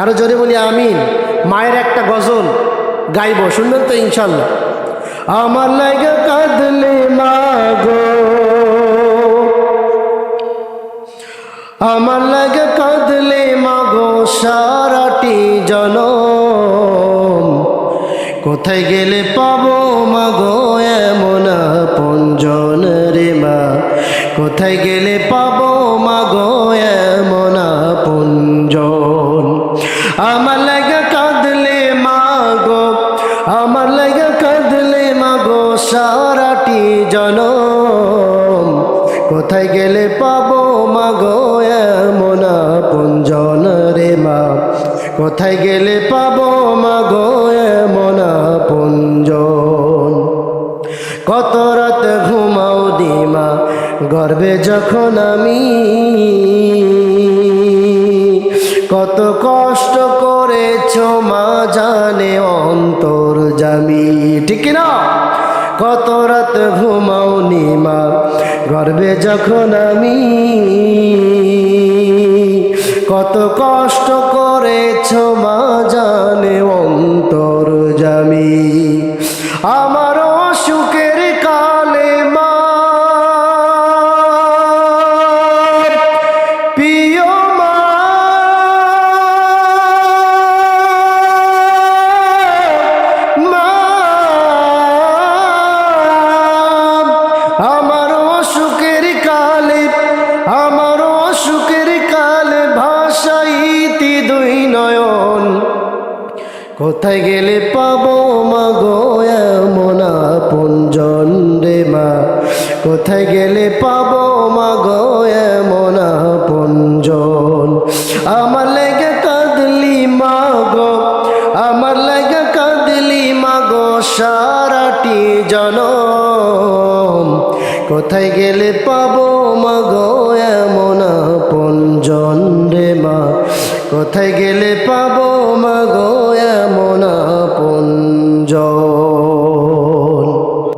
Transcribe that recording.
আরও জোরে বলি, আমিন। মায়ের একটা গজল গাইব, শুনবেন তো ইনশাল্লাহ। আমার লাগে কাঁদলে মা গো। আমার লাগে কাঁদলে মাগো সারাটি জন কোথায় গেলে পাবো মাগো এমন পঞ্জন রে মা। কোথায় গেলে পাবো আমার লাগে কাঁদলে মাগো, আমার লাগে কাঁদলে মাগো সারাটি জনম। কোথায় গেলে পাবো মাগো এমন পঞ্জন রে মা? কোথায় গেলে পাবো মাগো এমন পঞ্জন কত রাত ঘুমাও দিমা, গর্বে যখন আমি, কত জানে অন্তর জামি। ঠিক না কত রাত ঘুমাওনি মা, গর্বে যখন আমি। কত কষ্ট করেছ মা, জানে অন্তর জামি। আমার সুখের কোথায় গেলে পাবো মাগো এমন পঞ্জন রে মা? কোথায় গেলে পাবো মাগো এমন পঞ্জন আমার লেগে কাঁদলি মাগো আমার লেগে কাঁদলি মাগো সারাটি জনম। কোথায় গেলে পাবো মাগো এমন পঞ্জন রে মা? কোথায় গেলে পাবো মাগো এমন